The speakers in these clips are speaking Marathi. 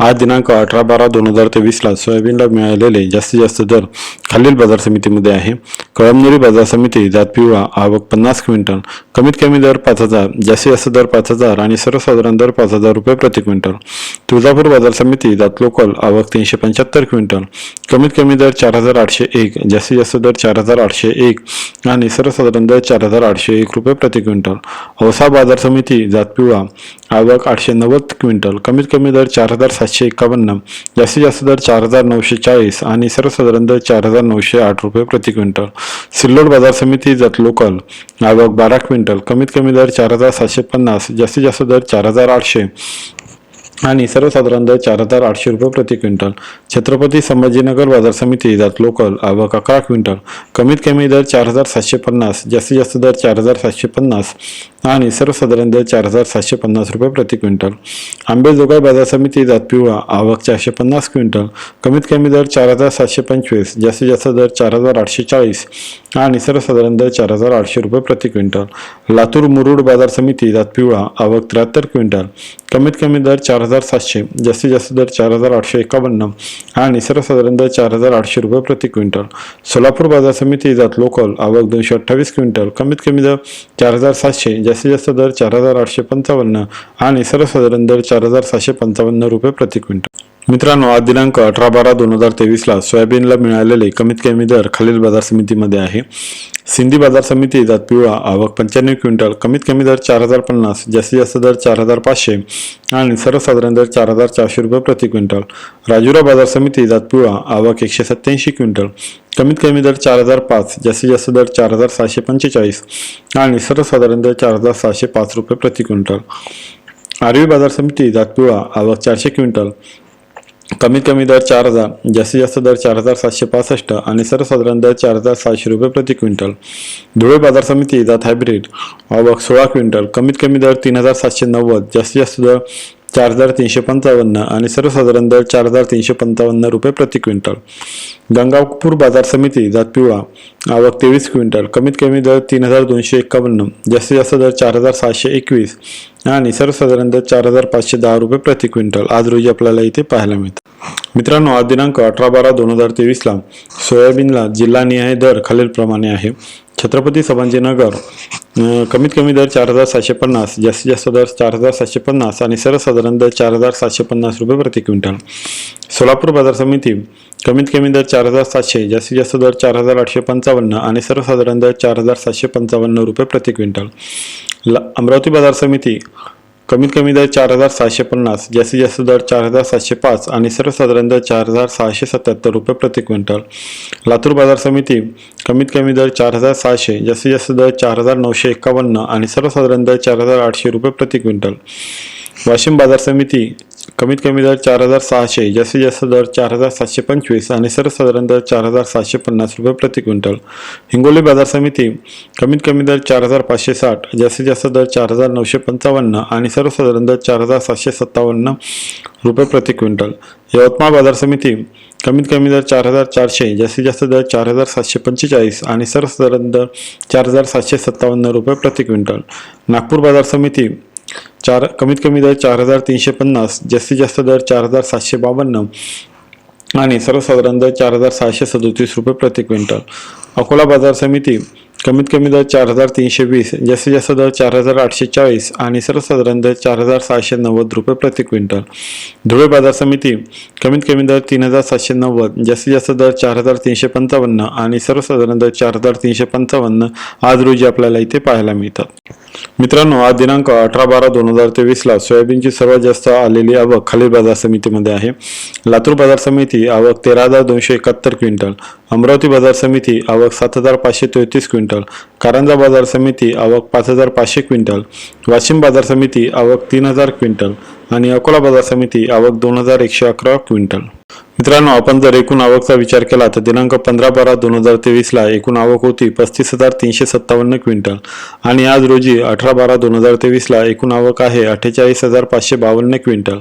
आज दिनांक अठरा बारा दोन हजार तेवीसला सोयाबीनला मिळालेले जास्तीत जास्त दर खालील बाजार समितीमध्ये आहे. कळमनुरी बाजार समिती जात पिवळा आवक पन्नास क्विंटल कमीत कमी दर पाच हजार जास्तीत जास्त दर पाच हजार आणि सर्वसाधारण दर पाच हजार रुपये प्रति क्विंटल. तुळजापूर बाजार समिती जात लोकल आवक तीनशे पंच्याहत्तर क्विंटल कमीत कमी दर चार हजार आठशे एक जास्तीत जास्त दर चार हजार आठशे एक आणि सर्वसाधारण दर चार हजार आठशे एक रुपये प्रति क्विंटल. औसा बाजार समिती जात पिवळा आवक आठशे नव्वद क्विंटल. कमीत कमी दर चार हजार सातशे एकावन्न. जास्तीत जास्त दर चार हजार नऊशे चाळीस आणि सर्वसाधारण दर चार हजार नऊशे आठ रुपये प्रति क्विंटल. सिल्लोड बाजार समिती जात लोकल. आवक बारा क्विंटल. कमीत कमी दर चार हजार सातशे पन्नास. जास्तीत जास्त दर चार हजार आठशे. आणि सर्वसाधारण दर चार हजार आठशे रुपये प्रति क्विंटल. छत्रपती संभाजीनगर बाजार समिती जात लोकल आवक अकरा क्विंटल. कमीत कमी दर चार हजार सातशे पन्नास जास्तीत जास्त दर चार हजार सातशे पन्नास आणि सर्वसाधारण दर चार हजार सातशे पन्नास रुपये प्रति क्विंटल. आंबेजोगाई बाजार समिती जात पिवळा आवक चारशे पन्नास क्विंटल. कमीत कमी दर चार हजार सातशे पंचवीस जास्तीत जास्त दर चार हजार आठशे चाळीस आणि सर्वसाधारण दर चार हजार आठशे रुपये प्रति क्विंटल. लातूर मुरुड बाजार समिती जात पिवळा आवक त्र्याहत्तर क्विंटल. कमीत कमी दर चार हजार सातशे जास्तीत जास्त दर चार हजार आठशे एकावन्न आणि सर्वसाधारण दर चार हजार आठशे रुपये प्रति क्विंटल. सोलापूर बाजार समिती जात लोकल आवक दोनशे अठ्ठावीस क्विंटल. कमीत कमी दर चार हजार सातशे जास्तीत जास्त दर चार हजार आठशे पंचावन्न आणि सर्वसाधारण दर चार हजार सातशे पंचावन्न रुपये प्रति क्विंटल. मित्रांनो आज दिनांक अठरा बारा दोन हजार तेवीसला सोयाबीनला मिळालेले कमीत कमी दर खालील बाजार समितीमध्ये आहे. सिंधी बाजार समिती जात पिवळा आवक पंच्याण्णव क्विंटल कमीत कमी दर चार हजार पन्नास जास्तीत जास्त दर चार हजार पाचशे आणि सर्वसाधारण दर चार हजार चारशे रुपये प्रति क्विंटल. राजुरा बाजार समिती जात पिवळा आवक एकशे सत्याऐंशी क्विंटल कमीत कमी दर चार हजार पाच जास्तीत जास्त दर चार हजार सहाशे पंचेचाळीस आणि सर्वसाधारण दर चार हजार सहाशे पाच रुपये प्रति क्विंटल. आरवी बाजार समिती जात पिवळा आवक चारशे क्विंटल कमीत कमी दर चार हजार जास्तीत जास्त दर चार हजार सातशे पासष्ट आणि सर्वसाधारण दर चार हजार सातशे रुपये प्रति क्विंटल. धुळे बाजार समिती जात हायब्रिड. आवक सोळा क्विंटल कमीत कमी दर तीन हजार सातशे नव्वद जास्तीत जास्त दर चार हजार तीनशे पंचावन्न आणि सर्वसाधारण दर चार हजार तीनशे पंचावन्न रुपये प्रति क्विंटल. गंगापूर बाजार समिती जात पिवळा आवक तेवीस क्विंटल. कमीत कमी दर तीन हजार दोनशे एकावन्न जास्तीत जास्त दर चार हजार सहाशे एकवीस आणि सर्वसाधारण दर चार हजार पाचशे दहा रुपये प्रति क्विंटल. आज रोजी आपल्याला इथे पाहायला मिळतं. मित्रांनो आज दिनांक अठरा बारा दोन हजार तेवीसला सोयाबीनला जिल्हानिहाय दर खालीलप्रमाणे आहे. छत्रपती संभाजीनगर कमीत कमी दर चार हजार सातशे पन्नास जास्तीत जास्त दर चार हजार सातशे पन्नास आणि सर्वसाधारण दर चार हजार सातशे पन्नास रुपये प्रति क्विंटल. सोलापूर बाजार समिती कमीत कमी दर चार हजार सातशे जास्तीत जास्त दर चार हजार आठशे पंचावन्न आणि सर्वसाधारण दर चार हजार सातशे पंचावन्न रुपये प्रति क्विंटल. ल अमरावती बाजार समिती कमीत कमी दर चार हजार सहाशे पन्नास जास्तीत जास्त दर चार हजार सातशे पाच आणि सर्वसाधारण दर चार हजार सहाशे सत्याहत्तर रुपये प्रति क्विंटल. लातूर बाजार समिती कमीत कमी दर चार हजार सहाशे जास्तीत जास्त दर चार हजार नऊशे एकावन्न आणि सर्वसाधारण दर चार हजार आठशे रुपये प्रति क्विंटल. वाशिम बाजार समिती कमीत कमी दर चार हजार सहाशे जास्तीत जास्त दर चार हजार सातशे पंचवीस आणि सर्वसाधारण दर चार हजार सातशे पन्नास रुपये प्रति क्विंटल. हिंगोली बाजार समिती कमीत कमी दर चार हजार पाचशे साठ जास्तीत जास्त दर चार हजार नऊशे पंचावन्न आणि सर्वसाधारण दर चार हजार सातशे सत्तावन्न रुपये प्रति क्विंटल. यवतमाळ बाजार समिती कमीत कमी दर चार हजार चारशे जास्तीत जास्त दर चार हजार सातशे पंचेचाळीस आणि सर्वसाधारण दर चार हजार सातशे सत्तावन्न रुपये प्रति क्विंटल. नागपूर बाजार समिती चार कमीत कमी दर चार हजार तीनशे पन्नास जास्तीत जास्त दर चार हजार सातशे बावन्न आणि सर्वसाधारण दर चार हजार सहाशे सदोतीस रुपये प्रति क्विंटल. अकोला बाजार समिती कमीत कमी दर चार हजार तीनशे वीस जास्तीत जास्त दर चार हजार आठशे चाळीस आणि सर्वसाधारण दर चार हजार सहाशे नव्वद रुपये प्रति क्विंटल. धुळे बाजार समिती कमीत कमी दर तीन हजार सातशे नव्वद जास्तीत जास्त दर चार हजार तीनशे पंचावन्न आणि सर्वसाधारण दर चार हजार तीनशे पंचावन्न आज रोजी आपल्याला इथे पाहायला मिळतात. मित्रांनो आज दिनांक अठरा बारा दोन हजार तेवीसला सोयाबीनची सर्वात जास्त आलेली आवक खालील बाजार समितीमध्ये आहे. लातूर बाजार समिती आवक तेरा हजार दोनशे एकाहत्तर क्विंटल अमरावती बाजार समिती आवक सात हजार पाचशे तेहतीस क्विंटल कारंजा बाजार समिती आवक पाच हजार पाचशे क्विंटल वाशिम बाजार समिती आवक तीन हजार क्विंटल आणि अकोला बाजार समिती आवक दोन हजार एकशे अकरा क्विंटल. मित्रांनो आपण जर एकूण आवकचा विचार केला तर दिनांक पंधरा बारा दोन हजार तेवीसला एकूण आवक होती पस्तीस हजार तीनशे सत्तावन्न क्विंटल. आणि आज रोजी अठरा बारा दोन हजार तेवीसला एकूण आवक आहे अठ्ठेचाळीस हजार पाचशे बावन्न क्विंटल.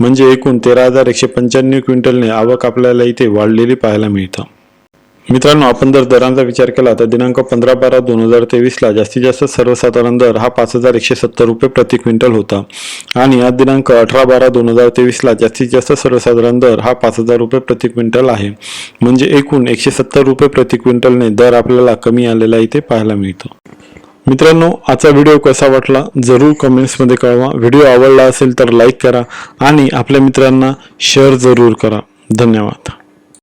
म्हणजे एकूण तेरा हजार एकशे पंच्याण्णव क्विंटलने आवक आपल्याला इथे वाढलेली पाहायला मिळतं. मित्रांनो आपण जर दरांचा विचार केला तर दिनांक पंधरा बारा दोन हजार तेवीसला जास्तीत जास्त सर्वसाधारण दर हा पाच हजार एकशे सत्तर रुपये प्रति क्विंटल होता. आणि आज दिनांक अठरा बारा दोन हजार तेवीसला जास्तीत जास्त सर्वसाधारण दर हा पाच हजार रुपये प्रति क्विंटल आहे. म्हणजे एकूण एकशे सत्तर रुपये प्रति क्विंटलने दर आपल्याला कमी आलेला इथे पाहायला मिळतो. मित्रांनो आजचा व्हिडिओ कसा वाटला जरूर कमेंट्समध्ये कळवा. व्हिडिओ आवडला असेल तर लाईक करा आणि आपल्या मित्रांना शेअर जरूर करा. धन्यवाद.